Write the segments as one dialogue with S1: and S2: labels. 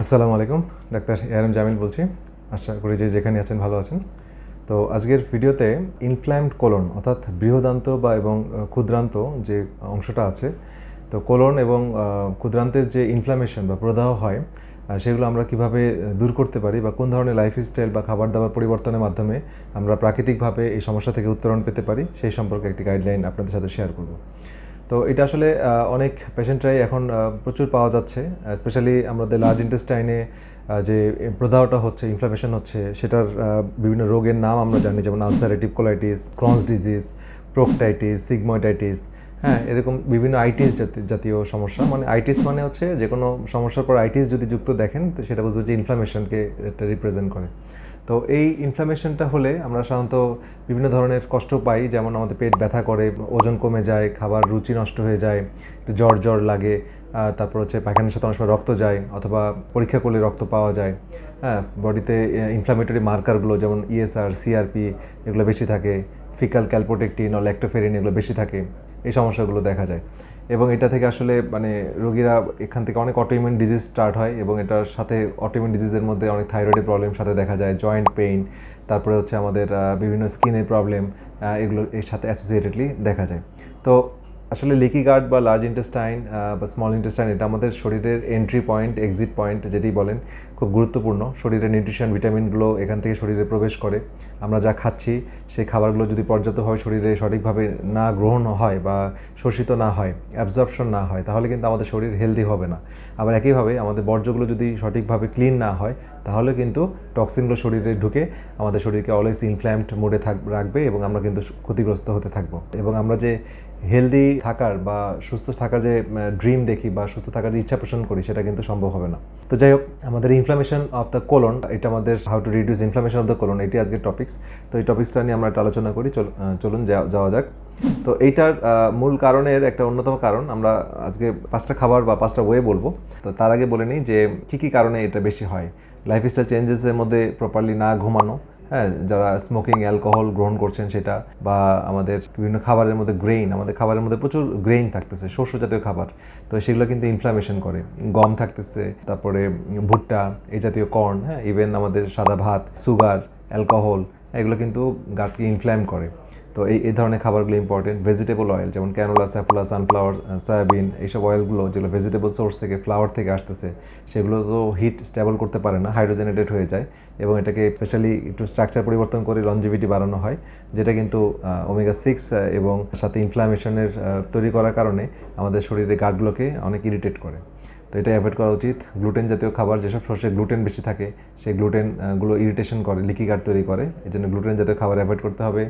S1: আসসালামু আলাইকুম, doctor ARM Jamil বলছি। আশা করি যে যেখানে আছেন ভালো আছেন। তো আজকের ভিডিওতে ইনফ্ল্যামড কোলন অর্থাৎ বৃহদান্ত বা এবং ক্ষুদ্রান্ত যে অংশটা আছে, তো কোলন এবং ক্ষুদ্রান্তের যে ইনফ্ল্যামেশন বা প্রদাহ হয় সেগুলো আমরা কীভাবে দূর করতে পারি বা কোন ধরনের লাইফস্টাইল বা খাবার দাবার পরিবর্তনের মাধ্যমে আমরা প্রাকৃতিকভাবে এই সমস্যা থেকে উত্তরণ পেতে পারি, সেই সম্পর্কে একটি গাইডলাইন আপনাদের সাথে শেয়ার করব। তো এটা আসলে অনেক পেশেন্টরাই এখন প্রচুর পাওয়া যাচ্ছে স্পেশালি আমাদের লার্জ ইন্টেস্টাইনে যে প্রদাহটা হচ্ছে ইনফ্লামেশন হচ্ছে, সেটার বিভিন্ন রোগের নাম আমরা জানি, যেমন ulcerative colitis Crohn's disease proctitis sigmoiditis হ্যাঁ এরকম বিভিন্ন আইটিস জাতীয় সমস্যা। মানে আইটিস মানে হচ্ছে যে কোনো সমস্যার পর আইটিস যদি যুক্ত দেখেন তো সেটা বুঝবে যে ইনফ্লামেশনকে এটা রিপ্রেজেন্ট করে। তো এই ইনফ্লামেশনটা হলে আমরা সাধারণত বিভিন্ন ধরনের কষ্ট পাই, যেমন আমাদের পেট ব্যথা করে, ওজন কমে যায়, খাবার রুচি নষ্ট হয়ে যায়, একটু জ্বর জ্বর লাগে তারপর হচ্ছে পায়খানার সাথে অনেক সময় রক্ত যায় অথবা পরীক্ষা করলে রক্ত পাওয়া যায়। হ্যাঁ বডিতে ইনফ্লামেটরি মার্কারগুলো যেমন E ইএসআর সিআরপি এগুলো বেশি থাকে ফিকাল ক্যালপোটেকটিন ও ল্যাক্টোফেরিন এগুলো বেশি থাকে, এই সমস্যাগুলো দেখা যায়। এবং এটা থেকে আসলে মানে রোগীরা এখান থেকে অনেক অটোইমিউন ডিজিজ স্টার্ট হয় এবং এটার সাথে অটোইমিউন ডিজিজের মধ্যে অনেক থাইরয়েডের প্রবলেম সাথে দেখা যায় জয়েন্ট পেইন তারপরে হচ্ছে আমাদের বিভিন্ন স্কিনের প্রবলেম এগুলো এর সাথে অ্যাসোসিয়েটেডলি দেখা যায়। তো আসলে লিকি গার্ড বা লার্জ ইন্টেস্টাইন বা স্মল ইন্টেস্টাইন এটা আমাদের শরীরের এন্ট্রি পয়েন্ট এক্সিট পয়েন্ট যেটি বলেন, খুব গুরুত্বপূর্ণ। শরীরের নিউট্রিশন ভিটামিনগুলো এখান থেকে শরীরে প্রবেশ করে। আমরা যা খাচ্ছি, সেই খাবারগুলো যদি পর্যাপ্তভাবে শরীরে সঠিকভাবে না গ্রহণ হয় বা শোষিত না হয় অ্যাবজর্পশন না হয়, তাহলে কিন্তু আমাদের শরীর হেলদি হবে না। আবার একইভাবে আমাদের বর্জ্যগুলো যদি সঠিকভাবে ক্লিন না হয়, তাহলে কিন্তু টক্সিনগুলো শরীরে ঢুকে আমাদের শরীরকে অলওয়েজ ইনফ্ল্যামড মোডে থাক, রাখবে এবং আমরা কিন্তু ক্ষতিগ্রস্ত হতে থাকব। এবং আমরা যে হেলদি থাকার বা সুস্থ থাকার যে ড্রিম দেখি বা সুস্থ থাকার যে ইচ্ছা পোষণ করি, সেটা কিন্তু সম্ভব হবে না। তো যাই হোক, আমাদের ইনফ্লামেশন অফ দ্য কোলন এটা আমাদের how to reduce inflammation of the colon এটি আজকে টপিক্স তো এই টপিক্সটা নিয়ে আমরা একটা আলোচনা করি, চল- চলুন যাওয়া যাক। তো এইটার মূল কারণের একটা অন্যতম কারণ, আমরা আজকে পাঁচটা খাবার বা পাঁচটা ওয়ে বলব। তো তার আগে বলে নিই যে, কী কী কারণে এটা বেশি হয়? লাইফস্টাইল চেঞ্জেসের মধ্যে প্রপারলি না ঘুমানো হ্যাঁ যারা স্মোকিং অ্যালকোহল গ্রহণ করছেন সেটা বা আমাদের বিভিন্ন খাবারের মধ্যে গ্রেইন আমাদের খাবারের মধ্যে প্রচুর গ্রেইন থাকতেছে, শস্য জাতীয় খাবার। তো সেগুলো কিন্তু ইনফ্লামেশন করে। গম থাকতেছে, তারপরে ভুট্টা, এই জাতীয় কর্ন হ্যাঁ ইভেন আমাদের সাদা ভাত সুগার অ্যালকোহল এগুলো কিন্তু গাটকে ইনফ্ল্যাম করে। তো এই এই ধরনের খাবারগুলো ইম্পর্টেন্ট ভেজিটেবল অয়েল যেমন ক্যানোলা স্যাফোলা সানফ্লাওয়ার সয়াবিন এইসব অয়েলগুলো যেগুলো ভেজিটেবল সোর্স থেকে ফ্লাওয়ার থেকে আসতেছে, সেগুলো তো হিট স্টেবল করতে পারে না হাইড্রোজেনেটেড হয়ে যায় এবং এটাকে স্পেশালি একটু স্ট্রাকচার পরিবর্তন করে লঞ্জিভিটি বাড়ানো হয়, যেটা কিন্তু ওমেগা সিক্স এবং সাথে ইনফ্লামেশনের তৈরি করার কারণে আমাদের শরীরে গার্ডগুলোকে অনেক ইরিটেট করে। তো এটা অ্যাভয়েড করা উচিত। গ্লুটেন জাতীয় খাবার, যেসব শস্যে গ্লুটেন বেশি থাকে, সেই গ্লুটেনগুলো ইরিটেশন করে লিকি গার্ড তৈরি করে এই জন্য গ্লুটেন জাতীয় খাবার অ্যাভয়েড করতে হবে।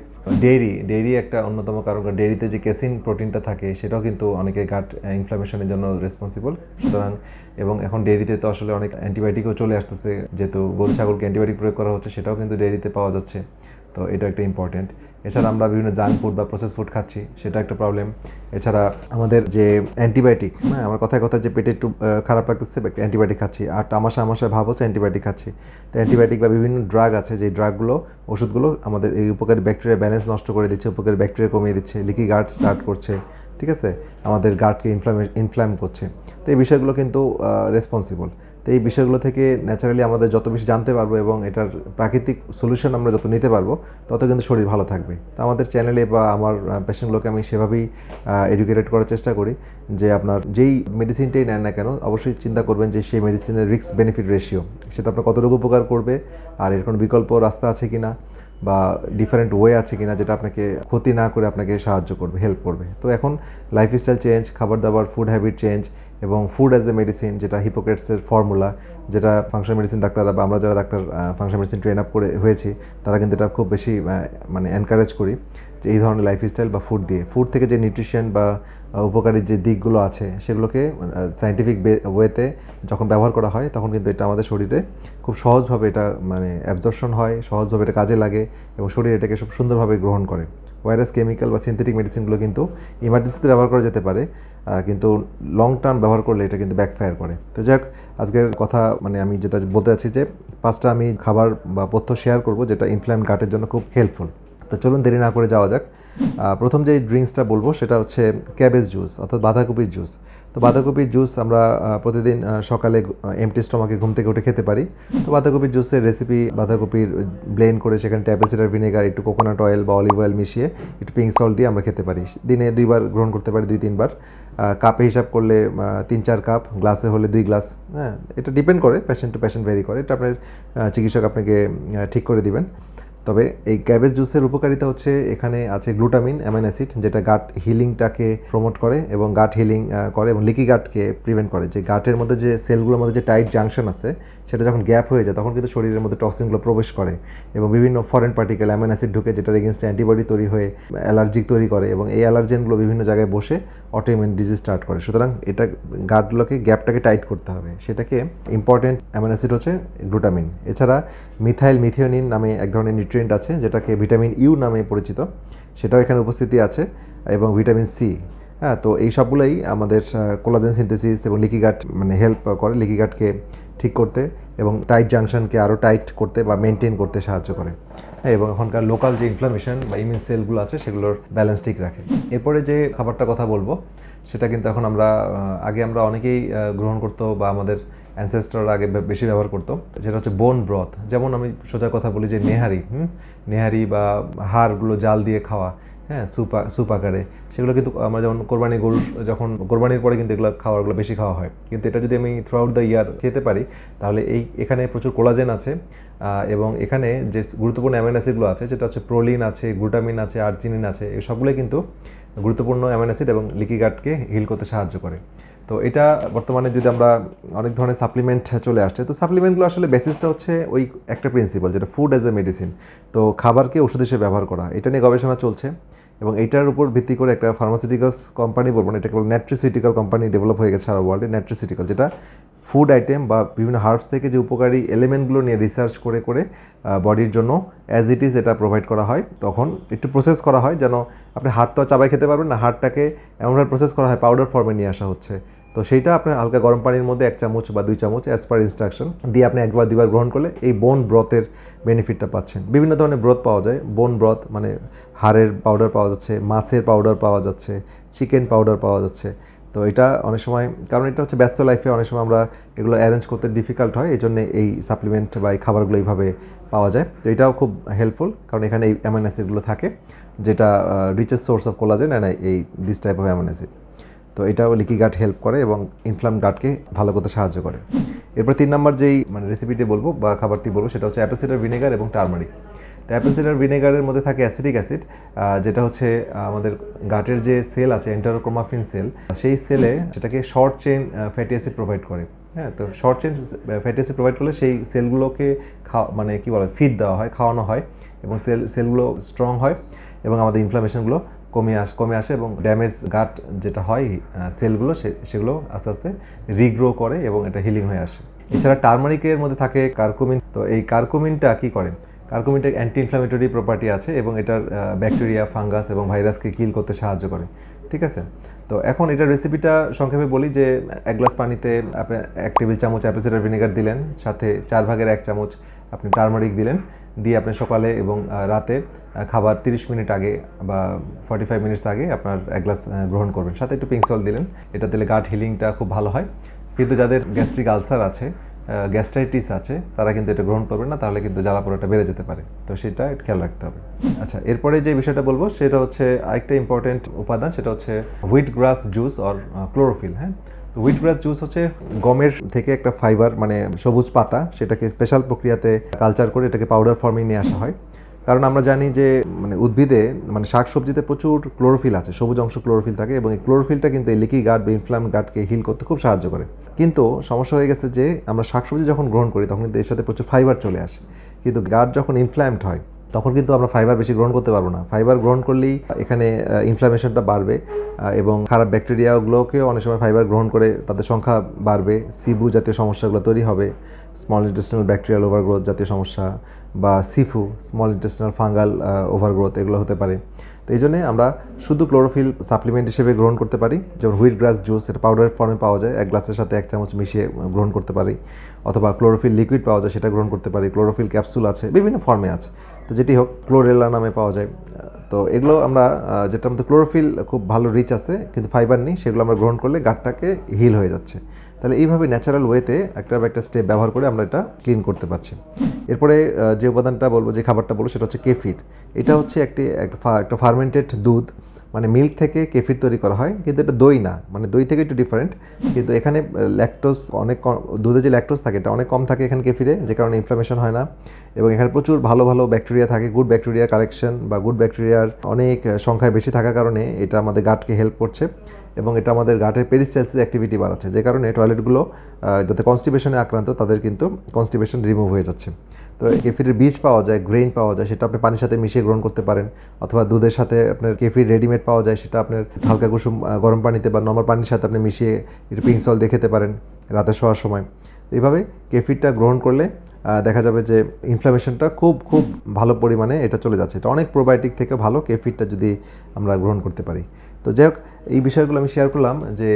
S1: ডেইরি ডেইরি একটা অন্যতম কারণ ডেইরিতে যে কেসিন প্রোটিনটা থাকে, সেটাও কিন্তু অনেকে গাট ইনফ্লামেশনের জন্য রেসপন্সিবল সুতরাং, এবং এখন ডেইরিতে তো আসলে অনেক অ্যান্টিবায়োটিকও চলে আসতেছে, যেহেতু গরু, ছাগলকে অ্যান্টিবায়োটিক প্রয়োগ করা হচ্ছে, সেটাও কিন্তু ডেইরিতে পাওয়া যাচ্ছে। তো এটা একটা ইম্পর্টেন্ট এছাড়া আমরা বিভিন্ন জাঙ্ক ফুড বা প্রসেস ফুড খাচ্ছি, সেটা একটা প্রবলেম এছাড়া আমাদের যে অ্যান্টিবায়োটিক হ্যাঁ আমার কথায় কথা যে পেটে একটু খারাপ লাগতেছে একটা অ্যান্টিবায়োটিক খাচ্ছি। আর তামাশা আমাশায় ভাব হচ্ছে অ্যান্টিবায়োটিক খাচ্ছি। তো অ্যান্টিবায়োটিক বা বিভিন্ন ড্রাগ আছে যে ড্রাগগুলো ওষুধগুলো আমাদের এই উপকারী ব্যাকটেরিয়া ব্যালেন্স নষ্ট করে দিচ্ছে, উপকারী ব্যাকটেরিয়া কমিয়ে দিচ্ছে লিকি গার্ড স্টার্ট করছে, ঠিক আছে? আমাদের গার্ডকে ইনফ্লামে ইনফ্ল্যাম করছে। তো এই বিষয়গুলো কিন্তু রেসপন্সিবল তো এই বিষয়গুলো থেকে ন্যাচারালি আমাদের যত বেশি জানতে পারব এবং এটার প্রাকৃতিক সলিউশন আমরা যত নিতে পারব, তত কিন্তু শরীর ভালো থাকবে। তো আমাদের চ্যানেলে বা আমার পেশেন্টগুলোকে আমি সেভাবেই এডুকেটেড করার চেষ্টা করি যে আপনার যেই মেডিসিনটাই নেন না কেন, অবশ্যই চিন্তা করবেন যে সেই মেডিসিনের রিস্ক বেনিফিট রেশিও সেটা আপনার কতটুকু উপকার করবে আর এর কোনো বিকল্প রাস্তা আছে কি না বা ডিফারেন্ট ওয়ে আছে কিনা যেটা আপনাকে ক্ষতি না করে আপনাকে সাহায্য করবে হেল্প করবে। তো এখন লাইফস্টাইল চেঞ্জ খাবার দাবার ফুড হ্যাবিট চেঞ্জ এবং ফুড অ্যাজ এ মেডিসিন যেটা হিপোক্রেটসের ফর্মুলা যেটা ফাংশন মেডিসিন ডাক্তাররা বা আমরা যারা doctor function medicine train up করে হয়েছি, তারা কিন্তু এটা খুব বেশি মানে এনকারেজ করি যে এই ধরনের লাইফস্টাইল বা ফুড দিয়ে। ফুড থেকে যে নিউট্রিশন বা উপকারী যে দিকগুলো আছে, সেগুলোকে সাইন্টিফিক ওয়েতে যখন ব্যবহার করা হয়, তখন কিন্তু এটা আমাদের শরীরে খুব সহজভাবে এটা মানে অ্যাবজর্পশন হয়, সহজভাবে এটা কাজে লাগে এবং শরীর এটাকে খুব সুন্দরভাবে গ্রহণ করে। ভাইরাস কেমিক্যাল বা সিনথেটিক মেডিসিনগুলো কিন্তু ইমার্জেন্সিতে ব্যবহার করা যেতে পারে কিন্তু লং টার্ম ব্যবহার করলে এটা কিন্তু ব্যাকফায়ার করে। তো যাক, আজকের কথা মানে আমি যেটা বলতে চাচ্ছি যে, পাঁচটা আমি খাবার বা পথ্য শেয়ার করব যেটা ইনফ্লাম গাটের জন্য খুব হেল্পফুল তো চলুন দেরি না করে যাওয়া যাক। প্রথম যে ড্রিঙ্কসটা বলব সেটা হচ্ছে ক্যাবেজ জুস অর্থাৎ বাঁধাকপির জুস তো বাঁধাকপির জুস আমরা প্রতিদিন সকালে এমটি স্টমাকে ঘুম থেকে উঠে খেতে পারি। তো বাঁধাকপির জুসের রেসিপি বাঁধাকপির ব্লেন্ড করে সেখানে ট্যাপেল সিডার ভিনেগার একটু কোকোনাট অয়েল বা অলিভ অয়েল মিশিয়ে একটু পিঙ্ক সল্ট দিয়ে আমরা খেতে পারি। দিনে দুইবার গ্রহণ করতে পারি, দুই তিনবার। কাপে হিসাব করলে তিন চার কাপ গ্লাসে হলে দুই গ্লাস হ্যাঁ এটা ডিপেন্ড করে পেশেন্ট টু পেশেন্ট ভেরি করে। এটা আপনার চিকিৎসক আপনাকে ঠিক করে দিবেন। তবে এই ক্যাবেজ জুসের উপকারিতা হচ্ছে এখানে আছে গ্লুটামিন, অ্যামাইন অ্যাসিড, যেটা গাট হিলিংটাকে প্রমোট করে এবং গাট হিলিং করে এবং লিকি গাটকে প্রিভেন্ট করে। যে গাটের মধ্যে যে সেলগুলোর মধ্যে যে টাইট জাংশন আছে, সেটা যখন গ্যাপ হয়ে যায়, তখন কিন্তু শরীরের মধ্যে টক্সিনগুলো প্রবেশ করে এবং বিভিন্ন ফরেন পার্টিকেল অ্যামাইন অ্যাসিড ঢুকে যেটার এগেনস্ট অ্যান্টিবডি তৈরি হয়ে অ্যালার্জিক তৈরি করে এবং এই অ্যালার্জেনগুলো বিভিন্ন জায়গায় বসে অটোইমিউন ডিজিজ স্টার্ট করে। সুতরাং এটা গাটগুলোকে গ্যাপটাকে টাইট করতে হবে। সেটাকে ইম্পর্টেন্ট অ্যামাইন অ্যাসিড হচ্ছে গ্লুটামিন। এছাড়া মিথাইল মিথিওনিন নামে এক ধরনের নিউট্রিয়েন্ট আছে, যেটাকে ভিটামিন ইউ নামে পরিচিত। সেটাও এখানে উপস্থিতি আছে, এবং ভিটামিন সি। হ্যাঁ তো এই সবগুলোই আমাদের কোলাজেন সিনথেসিস এবং লিকি গাট মানে হেল্প করে লিকি গাটকে ঠিক করতে এবং টাইট জাংশনকে আরও টাইট করতে বা মেনটেন করতে সাহায্য করে। হ্যাঁ এবং এখনকার লোকাল যে ইনফ্লামেশন বা ইমিউন সেলগুলো আছে, সেগুলোর ব্যালেন্স ঠিক রাখে। এরপরে যে খাবারটা কথা বলব, সেটা কিন্তু এখন আমরা আগে আমরা অনেকেই গ্রহণ করতো বা আমাদের অ্যানসেস্টর আগে বেশি ব্যবহার করতো। যেটা হচ্ছে বোন ব্রথ যেমন আমি সোজা কথা বলি যে নেহারি, হুম? নেহারি বা হাড়গুলো জাল দিয়ে খাওয়া হ্যাঁ স্যুপ স্যুপ আকারে। সেগুলো কিন্তু আমরা যেমন কোরবানি গরু যখন কোরবানির পরে কিন্তু এগুলো খাওয়ারগুলো বেশি খাওয়া হয়। কিন্তু এটা যদি আমি থ্রু আউট দ্য ইয়ার খেতে পারি, তাহলে এই, এখানে প্রচুর কোলাজেন আছে এবং এখানে যে গুরুত্বপূর্ণ অ্যামাইন অ্যাসিডগুলো আছে, যেটা হচ্ছে প্রোলিন আছে গ্লুটামিন আছে আর্জিনিন আছে এই সবগুলোই কিন্তু গুরুত্বপূর্ণ অ্যামাইন অ্যাসিড এবং লিকি গাটকে হিল করতে সাহায্য করে। তো এটা বর্তমানে যদি আমরা অনেক ধরনের সাপ্লিমেন্ট চলে আসছে, তো সাপ্লিমেন্টগুলো আসলে বেসিসটা হচ্ছে ওই একটা প্রিন্সিপাল যেটা ফুড অ্যাজ এ মেডিসিন তো খাবারকে ওষুধ হিসেবে ব্যবহার করা, এটা নিয়ে গবেষণা চলছে এবং এটার উপর ভিত্তি করে একটা ফার্মাসিউটিক্যালস কোম্পানি বলব না এটা কেবল ন্যাট্রিসিউটিক্যাল কোম্পানি ডেভেলপ হয়ে গেছে সারা ওয়ার্ল্ডে ন্যাট্রিসিউটিক্যাল যেটা ফুড আইটেম বা বিভিন্ন হার্বস থেকে যে উপকারী এলিমেন্টগুলো নিয়ে রিসার্চ করে করে বডির জন্য অ্যাজ ইট ইজ এটা প্রোভাইড করা হয়। তখন একটু প্রসেস করা হয় যেন আপনি হাড় তো আর চাবাই খেতে পারবেন না হাড়টাকে এমনভাবে প্রসেস করা হয় পাউডার ফর্মে নিয়ে আসা হচ্ছে। তো সেইটা আপনার হালকা গরম পানির মধ্যে এক চামচ বা দুই চামচ অ্যাজ পার ইনস্ট্রাকশন দিয়ে আপনি একবার দুবার গ্রহণ করলে এই বোন ব্রথের বেনিফিটটা পাচ্ছেন। বিভিন্ন ধরনের ব্রথ পাওয়া যায়। বোন ব্রথ মানে হাড়ের পাউডার পাওয়া যাচ্ছে, মাছের পাউডার পাওয়া যাচ্ছে চিকেন পাউডার পাওয়া যাচ্ছে। তো এটা অনেক সময়, কারণ এটা হচ্ছে ব্যস্ত লাইফে অনেক সময় আমরা এগুলো অ্যারেঞ্জ করতে ডিফিকাল্ট হয় এই জন্য এই সাপ্লিমেন্ট বা এই খাবারগুলো এইভাবে পাওয়া যায়। তো এটাও খুব হেল্পফুল কারণ এখানে এই অ্যামাইন অ্যাসিডগুলো থাকে, যেটা riches source of collagen and এই this type of amine acid তো এটাও লিকি গাট হেল্প করে এবং ইনফ্লাম গাটকে ভালো করতে সাহায্য করে। এরপর তিন নম্বর যেই মানে রেসিপিটি বলব বা খাবারটি বলব, সেটা হচ্ছে অ্যাপেল সিডার ভিনেগার এবং টার্মারিক তো অ্যাপেল সিডার ভিনেগারের মধ্যে থাকে অ্যাসিডিক অ্যাসিড যেটা হচ্ছে আমাদের গাটের যে সেল আছে এন্টারোক্রোমাফিন সেল সেই সেলে সেটাকে short chain fatty acid provide করে। হ্যাঁ তো short chain fatty acid provide করলে সেই সেলগুলোকে খাওয়া মানে কী বলে ফিড দেওয়া হয়, খাওয়ানো হয় এবং সেল সেলগুলো স্ট্রং হয় এবং আমাদের ইনফ্লামেশনগুলো কমে আস, কমে আসে এবং ড্যামেজ গাট যেটা হয় সেলগুলো সেগুলো আস্তে আস্তে রিগ্রো করে এবং এটা হিলিং হয়ে আসে। এছাড়া টার্মারিকের মধ্যে থাকে কার্কুমিন তো এই কার্কুমিনটা কি করে? কার্কুমিনটার অ্যান্টি ইনফ্লামেটরি প্রপার্টি আছে এবং এটার ব্যাকটেরিয়া ফাঙ্গাস এবং ভাইরাসকে কিল করতে সাহায্য করে। ঠিক আছে? তো এখন এটার রেসিপিটা সংক্ষেপে বলি যে, এক গ্লাস পানিতে আপনি এক টেবিল চামচ অ্যাপেসিডার ভিনেগার দিলেন, সাথে চার ভাগের এক চামচ আপনি টার্মারিক দিলেন দিয়ে আপনি সকালে এবং রাতে খাবার 30 মিনিট আগে বা 45 ফাইভ মিনিটস আগে আপনার এক গ্লাস গ্রহণ করবেন। সাথে একটু পিঙ্ক সল্ট দিলেন। এটা দিলে গাট হিলিংটা খুব ভালো হয়। কিন্তু যাদের গ্যাস্ট্রিক আলসার আছে গ্যাস্ট্রাইটিস আছে, তারা কিন্তু এটা গ্রহণ করবে না। তাহলে কিন্তু জ্বালা পোড়াটা বেড়ে যেতে পারে। তো সেটা খেয়াল রাখতে হবে। আচ্ছা এরপরে যে বিষয়টা বলব, সেটা হচ্ছে আরেকটা ইম্পর্টেন্ট উপাদান, সেটা হচ্ছে wheat grass juice or chlorophyll হ্যাঁ? তো হুইট গ্রাস জুস হচ্ছে গমের থেকে একটা ফাইবার মানে সবুজ পাতা, সেটাকে স্পেশাল প্রক্রিয়াতে কালচার করে এটাকে পাউডার ফর্মে নিয়ে আসা হয়। কারণ আমরা জানি যে মানে উদ্ভিদে মানে শাকসবজিতে প্রচুর ক্লোরোফিল আছে, সবুজ অংশ ক্লোরোফিল থাকে এবং এই ক্লোরোফিলটা কিন্তু এই লিকি গার্ড বা ইনফ্লাম গার্ডকে হিল করতে খুব সাহায্য করে। কিন্তু সমস্যা হয়ে গেছে যে, আমরা শাকসবজি যখন গ্রহণ করি, তখন কিন্তু এর সাথে প্রচুর ফাইবার চলে আসে। কিন্তু গার্ড যখন ইনফ্ল্যামড হয় তখন কিন্তু আমরা ফাইবার বেশি গ্রহণ করতে পারব না। ফাইবার গ্রহণ করলেই এখানে ইনফ্লামেশনটা বাড়বে এবং খারাপ ব্যাকটেরিয়াগুলোকেও অনেক সময় ফাইবার গ্রহণ করে তাদের সংখ্যা বাড়বে। সিবু জাতীয় সমস্যাগুলো তৈরি হবে স্মল ইন্টেস্টিনাল ব্যাকটেরিয়াল ওভারগ্রোথ জাতীয় সমস্যা বা SIFO small intestinal fungal overgrowth এগুলো হতে পারে। তো এই জন্যে আমরা শুধু ক্লোরোফিল সাপ্লিমেন্ট হিসেবে গ্রহণ করতে পারি, যেমন হুইট গ্রাস জুস এটা পাউডারের ফর্মে পাওয়া যায়, এক গ্লাসের সাথে এক চামচ মিশিয়ে গ্রহণ করতে পারি। অথবা ক্লোরোফিল লিকুইড পাওয়া যায়, সেটা গ্রহণ করতে পারি। ক্লোরোফিল ক্যাপসুল আছে, বিভিন্ন ফর্মে আছে। তো যেটি হোক ক্লোরেলা নামে পাওয়া যায়। তো এগুলো আমরা যেটার মধ্যে ক্লোরোফিল খুব ভালো রিচ আছে, কিন্তু ফাইবার নেই, সেগুলো আমরা গ্রহণ করলে গাটটাকে হিল হয়ে যাচ্ছে। তাহলে এইভাবে ন্যাচারাল ওয়েতে একটা একটা স্টেপ ব্যবহার করে আমরা এটা ক্লিন করতে পারছি। এরপরে যে উপাদানটা বলব, যে খাবারটা বলব, সেটা হচ্ছে কেফির এটা হচ্ছে একটি একটা ফার্মেন্টেড দুধ। মানে মিল্ক থেকে কেফির তৈরি করা হয়, কিন্তু এটা দই না। মানে দই থেকে একটু ডিফারেন্ট কিন্তু এখানে ল্যাকটোস অনেক কম, দুধে যে ল্যাকটোস থাকে, এটা অনেক কম থাকে এখানে কেফিরে যে কারণে ইনফ্লামেশন হয় না। এবং এখানে প্রচুর ভালো ভালো ব্যাকটেরিয়া থাকে গুড ব্যাকটেরিয়া কালেকশন বা গুড ব্যাকটেরিয়ার অনেক সংখ্যায় বেশি থাকার কারণে এটা আমাদের গাটকে হেল্প করছে। এবং এটা আমাদের গাটের পেরিস্টাইলসিস অ্যাক্টিভিটি বাড়াচ্ছে, যে কারণে টয়লেটগুলো যাতে কনস্টিপেশনে আক্রান্ত, তাদের কিন্তু কনস্টিপেশন রিমুভ হয়ে যাচ্ছে। তো কেফিরের বীজ পাওয়া যায় গ্রেইন পাওয়া যায়, সেটা আপনি পানির সাথে মিশিয়ে গ্রহণ করতে পারেন। অথবা দুধের সাথে আপনার কেফির রেডিমেড পাওয়া যায়, সেটা আপনার হালকা কুসুম গরম পানিতে বা নর্মাল পানির সাথে আপনি মিশিয়ে একটু পিঙ্ক সল দিয়ে পারেন রাতে শোয়ার সময়। তো এইভাবে কেফিরটা গ্রহণ করলে দেখা যাবে যে ইনফ্লামেশনটা খুব খুব ভালো পরিমাণে এটা চলে যাচ্ছে। এটা অনেক প্রোবায়োটিক থেকে ভালো কেফিরটা যদি আমরা গ্রহণ করতে পারি। তো যাই হোক, এই বিষয়গুলো আমি শেয়ার করলাম যে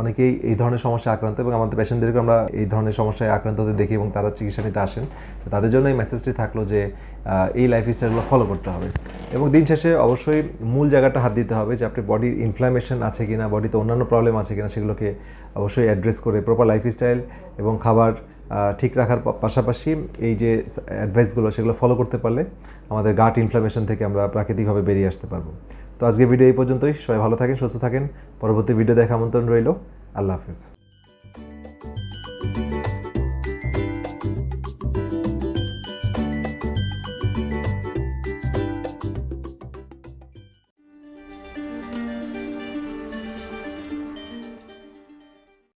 S1: অনেকেই এই ধরনের সমস্যা আক্রান্ত এবং আমাদের পেশেন্টদেরকে আমরা এই ধরনের সমস্যায় আক্রান্ত হতে দেখি এবং তারা চিকিৎসা নিতে আসেন। তো তাদের জন্য এই মেসেজটি থাকল যে এই লাইফ স্টাইলগুলো ফলো করতে হবে। এবং দিন শেষে অবশ্যই মূল জায়গাটা হাত দিতে হবে যে আপনার বডির ইনফ্লামেশন আছে কিনা বডিতে অন্যান্য প্রবলেম আছে কিনা, সেগুলোকে অবশ্যই অ্যাড্রেস করে প্রপার লাইফ স্টাইল এবং খাবার ঠিক রাখার পাশাপাশি এই যে অ্যাডভাইসগুলো সেগুলো ফলো করতে পারলে আমাদের গাট ইনফ্লামেশন থেকে আমরা প্রাকৃতিকভাবে বেরিয়ে আসতে পারব। তো আজকে ভিডিও এই পর্যন্তই। সবাই ভালো থাকেন, সুস্থ থাকেন। পরবর্তী ভিডিও দেখা আমন্ত্রণ রইল। আল্লাহ হাফিজ।